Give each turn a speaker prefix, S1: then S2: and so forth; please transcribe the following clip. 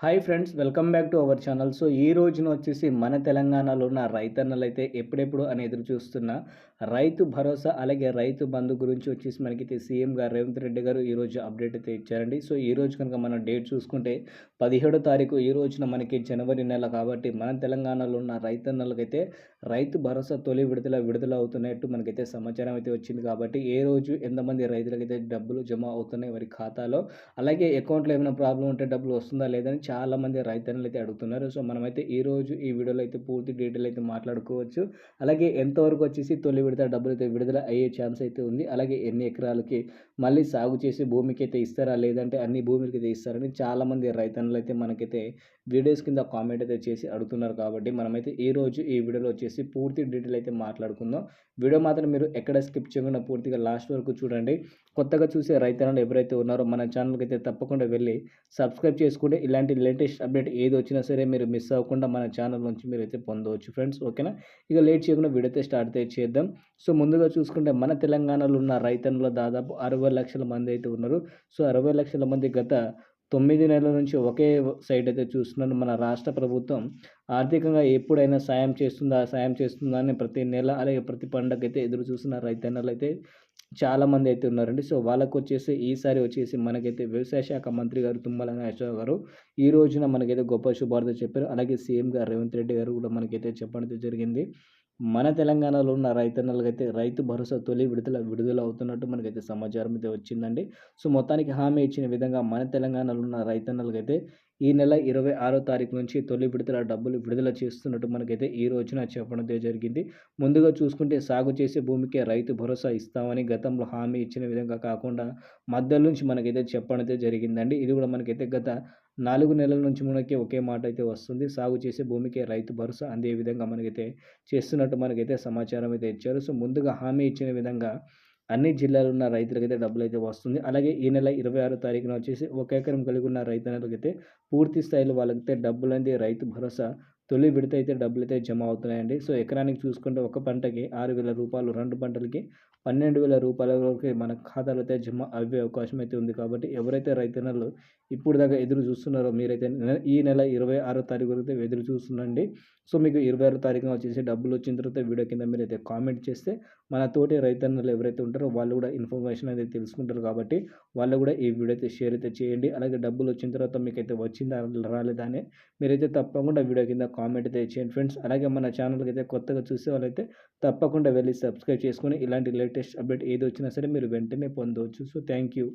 S1: Hi friends welcome back to our channel so ఈ రోజున వచ్చేసి మన తెలంగాణలో ఉన్న రైతన్నలు అయితే ఎప్పుడెప్పుడు అని ఎదురు చూస్తున్న రైతు భరోసా అలాగే రైతు బంధు గురించి వచ్చేసి మనకైతే సీఎం గారు రేవంత్ రెడ్డి గారు ఈరోజు అప్డేట్ అయితే ఇచ్చారండి. సో ఈ రోజు కనుక మనం డేట్ చూసుకుంటే పదిహేడో తారీఖు ఈ రోజున మనకి జనవరి నెల కాబట్టి మన తెలంగాణలో ఉన్న రైతన్నలకైతే రైతు భరోసా తొలి విడుదల విడుదల అవుతున్నట్టు మనకైతే సమాచారం అయితే వచ్చింది కాబట్టి ఏ రోజు ఎంతమంది రైతులకైతే డబ్బులు జమ అవుతున్నాయి వారి ఖాతాలో అలాగే అకౌంట్లో ఏమైనా ప్రాబ్లం ఉంటే డబ్బులు వస్తుందా లేదని చాలామంది రైతన్నులు అయితే అడుగుతున్నారు. సో మనమైతే ఈ రోజు ఈ వీడియోలో అయితే పూర్తి డీటెయిల్ అయితే మాట్లాడుకోవచ్చు. అలాగే ఎంతవరకు వచ్చేసి తొలి విడత డబ్బులు అయితే విడుదల అయ్యే ఛాన్స్ అయితే ఉంది. అలాగే ఎన్ని ఎకరాలకి మళ్ళీ సాగు చేసి భూమికి అయితే ఇస్తారా? లేదంటే అన్ని భూమికి అయితే ఇస్తారని చాలామంది రైతన్నులు అయితే మనకైతే వీడియోస్ కింద కామెంట్ అయితే చేసి అడుగుతున్నారు కాబట్టి మనమైతే ఈ రోజు ఈ వీడియోలో వచ్చేసి పూర్తి డీటెయిల్ అయితే మాట్లాడుకుందాం. వీడియో మాత్రం మీరు ఎక్కడ స్కిప్ చేయకుండా పూర్తిగా లాస్ట్ వరకు చూడండి. కొత్తగా చూసే రైతన్నలు ఎవరైతే ఉన్నారో మన ఛానల్కి అయితే తప్పకుండా వెళ్ళి సబ్స్క్రైబ్ చేసుకుంటే ఇలాంటి లేటెస్ట్ అప్డేట్ ఏది వచ్చినా సరే మీరు మిస్ అవ్వకుండా మన ఛానల్ నుంచి మీరు అయితే పొందవచ్చు ఫ్రెండ్స్ ఓకేనా? ఇక లేట్ చేయకుండా వీడియో స్టార్ట్ అయితే చేద్దాం. సో ముందుగా చూసుకుంటే మన తెలంగాణలో ఉన్న రైతన్నుల దాదాపు అరవై లక్షల మంది అయితే ఉన్నారు. సో అరవై లక్షల మంది గత తొమ్మిది నెలల నుంచి ఒకే సైడ్ అయితే చూస్తున్నాను. మన రాష్ట్ర ప్రభుత్వం ఆర్థికంగా ఎప్పుడైనా సాయం చేస్తుందా సాయం చేస్తుందా అని ప్రతి నెల అలాగే ప్రతి పండగ అయితే ఎదురు చూస్తున్న రైతన్నలు అయితే చాలామంది అయితే ఉన్నారండి. సో వాళ్ళకు వచ్చేసి ఈసారి వచ్చేసి మనకైతే వ్యవసాయ శాఖ మంత్రి గారు తుమ్మల నాగేశ్వర గారు ఈ రోజున మనకైతే గొప్ప శుభార్త చెప్పారు. అలాగే సీఎం గారు రేవంత్ రెడ్డి గారు కూడా మనకైతే చెప్పడం జరిగింది. మన తెలంగాణలో ఉన్న రైతన్నలకైతే రైతు భరోసా తొలి విడుదల విడుదల అవుతున్నట్టు మనకైతే సమాచారం అయితే వచ్చిందండి. సో మొత్తానికి హామీ ఇచ్చిన విధంగా మన తెలంగాణలో ఉన్న రైతన్నలకైతే ఈ నెల ఇరవై ఆరో తారీఖు నుంచి తొలి విడుదల డబ్బులు విడుదల చేస్తున్నట్టు మనకైతే ఈ రోజున చెప్పడం జరిగింది. ముందుగా చూసుకుంటే సాగు చేసే భూమికే రైతు భరోసా ఇస్తామని గతంలో హామీ ఇచ్చిన విధంగా కాకుండా మధ్యలో నుంచి మనకైతే చెప్పడం జరిగిందండి. ఇది కూడా మనకైతే గత నాలుగు నెలల నుంచి మనకి ఒకే మాట అయితే వస్తుంది. సాగు చేసే భూమికే రైతు భరోసా అందే విధంగా మనకైతే చేస్తున్నట్టు మనకైతే సమాచారం అయితే ఇచ్చారు. సో ముందుగా హామీ ఇచ్చిన విధంగా అన్ని జిల్లాలో ఉన్న రైతులకైతే డబ్బులు అయితే వస్తుంది. అలాగే ఈ నెల ఇరవై ఆరో తారీఖున వచ్చేసి ఒక ఎకరం కలిగి ఉన్న రైతన్నలకైతే పూర్తి స్థాయిలో వాళ్ళకైతే డబ్బులు అనేది రైతు భరోసా తొలి విడత అయితే డబ్బులు అయితే జమ అవుతున్నాయండి. సో ఎకరానికి చూసుకుంటే ఒక పంటకి ఆరు వేల రూపాయలు రెండు పంటలకి పన్నెండు వేల రూపాయల వరకు మన ఖాతాలో అయితే జమ అయ్యే అవకాశం అయితే ఉంది. కాబట్టి ఎవరైతే రైతన్నలు ఇప్పుడు దాకా ఎదురు చూస్తున్నారో మీరైతే ఈ నెల ఇరవై ఆరో తారీఖు వరకు ఎదురు చూస్తుండండి. సో మీకు ఇరవై ఆరో తారీఖున వచ్చేసి డబ్బులు వచ్చిన తర్వాత వీడియో కింద మీరు అయితే కామెంట్ చేస్తే మన తోటి రైతన్నలు ఎవరైతే ఉంటారో వాళ్ళు కూడా ఇన్ఫర్మేషన్ అయితే తెలుసుకుంటారు కాబట్టి వాళ్ళు కూడా ఈ వీడియో అయితే షేర్ అయితే చేయండి. అలాగే డబ్బులు వచ్చిన తర్వాత మీకు అయితే వచ్చిందా రాలేదా అని మీరైతే తప్పకుండా వీడియో కింద కామెంట్ అయితే చేయండి ఫ్రెండ్స్ అలాగే మన ఛానల్కి అయితే కొత్తగా చూసే వాళ్ళైతే తప్పకుండా వెళ్ళి సబ్స్క్రైబ్ చేసుకొని ఇలాంటి లేటెస్ట్ అప్డేట్ ఏది వచ్చినా సరే మీరు వెంటనే పొందవచ్చు. So thank you